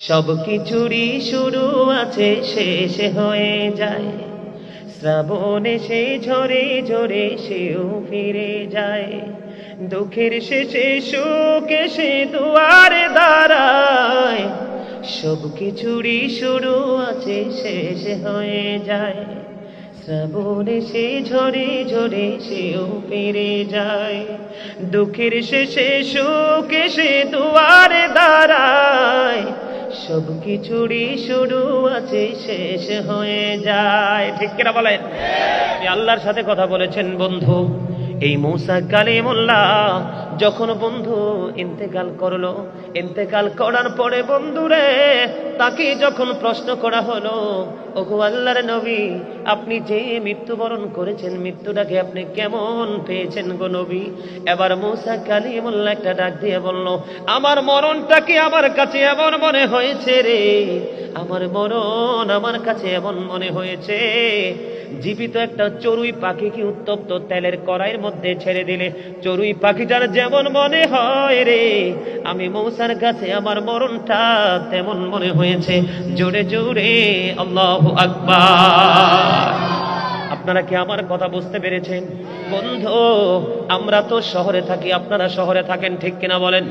সব কিছুরই শুরু আছে, শেষ হয়ে যায়। শ্রাবণ এসে ঝরে ঝরে সেও ফিরে যায়। দুঃখের শেষে সুখ এসে দুয়ারে দাঁড়ায়। সব কিছুরই শুরু আছে, শেষ হয়ে যায়। শ্রাবণ এসে ঝরে ঝরে সেও ফিরে যায়। দুঃখের শেষে সুখ এসে দুয়ারে দাঁড়ায়। সব কিছুরই শুরু আছে, শেষ হয়ে যায়। ঠিক কিনা বলেন? আল্লাহর সাথে কথা বলেছেন, বন্ধু। এই মৌসা কালিমুল্লাহ যখন বন্ধু ইন্তেকাল করল, ইন্তেকাল করার পরে বন্ধুরে তাকে যখন প্রশ্ন করা হলো, ওগো আল্লাহর নবী, আপনি যে মৃত্যুবরণ করেছেন, মৃত্যুটাকে আপনি কেমন পেয়েছেন গো নবী? এবার মৌসা কালিমুল্লাহ একটা ডাক দিয়ে বলল, আমার মরণটাকে আমার কাছে এমন মনে হয়েছে রে, আমার মরণ আমার কাছে এমন মনে হয়েছে। জীবিত একটা চড়ুই পাখি কি উত্তপ্ত তেলের কড়াইয়ের মধ্যে ছেড়ে দিলে, চড়ুই পাখিটার যেমন মনে হয় রে, আমি মৌসার কাছে আমার মরণটা তেমন মনে হয়েছে। জোরে জোরে আল্লাহ আকবার। আপনারা কি আমার কথা বুঝতে পেরেছেন? বন্ধু, আমরা তো শহরে থাকি, আপনারা শহরে থাকেন, ঠিক কিনা বলেন?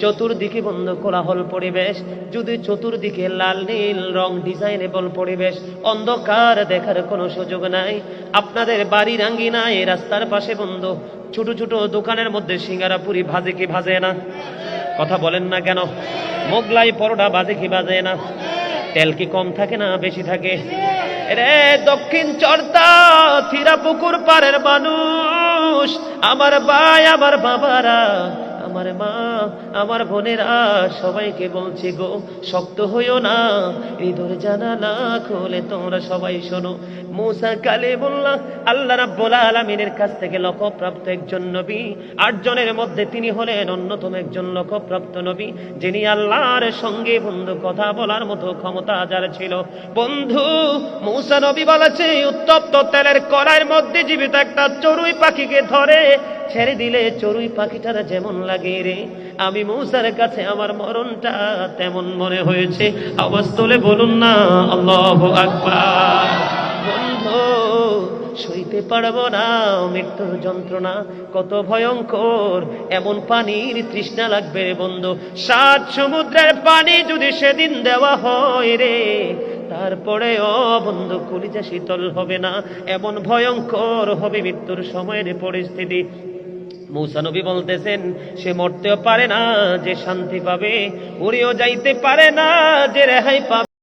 চতুর্দিকে বন্ধু কোলাহল পরিবেশ, যদি চতুর্দিকে লাল, নীল রং, ডিজাইনেবল পরিবেশ, অন্ধকার দেখার কোনো সুযোগ নাই। আপনাদের বাড়ির আঙ্গিনায় রাস্তার পাশে বন্ধু, ছোট ছোট দোকানের মধ্যে সিঙ্গারা পুরি ভাজে কি ভাজে না? কথা বলেন না কেন? মোগলাই পরোটা বাজে কি বাজে না? তেল কি কম থাকে না বেশি থাকে? রে দক্ষিণ চর্তা থিরা পুকুর পাড়ের মানুষ, আমার বাই আমার বাবারা আমার মা, আমার বোনেরা, সবাইকে বলছি গো, শক্ত হইও না। হৃদয় জানালা খোলে তোমরা সবাই শোনো। কালে আল্লাহ রাব্বুল আলামিনের কাছ থেকে লক্ষ্যপ্রাপ্ত একজন নবী। মধ্যে তিনি হলেন অন্যতম একজন লক্ষ্যপ্রাপ্ত নবী, যিনি আল্লাহর সঙ্গে বন্ধু কথা বলার মতো ক্ষমতা যার ছিল। বন্ধু, মুসা নবী বলেছে, উত্তপ্ত তেলের কড়াইয়ের মধ্যে জীবিত একটা চড়ুই পাখিকে ধরে ছেড়ে দিলে চড়ুই পাখিটার যেমন লাগে রে। আমি মৌসার কাছে আমার মরণটা তেমন মনে হয়েছে। আওয়াজ তোলে বলুন না, আল্লাহ আকবার। বন্ধু, সইতে পারব না, মৃত্যুর যন্ত্রণা কত ভয়ঙ্কর। এমন পানির তৃষ্ণা লাগবে রে বন্ধু। সাত সমুদ্রের পানি যদি সেদিন দেওয়া হয় রে তারপরে ও বন্ধু কলিজা শীতল হবে না। এমন ভয়ঙ্কর হবে মৃত্যুর সময়ের পরিস্থিতি। মৌসানবী বলতেছেন, সে মরতেও পারে না, যে শান্তি পাবে উড়েও যাইতে পারে না, যে রেহাই পাবে।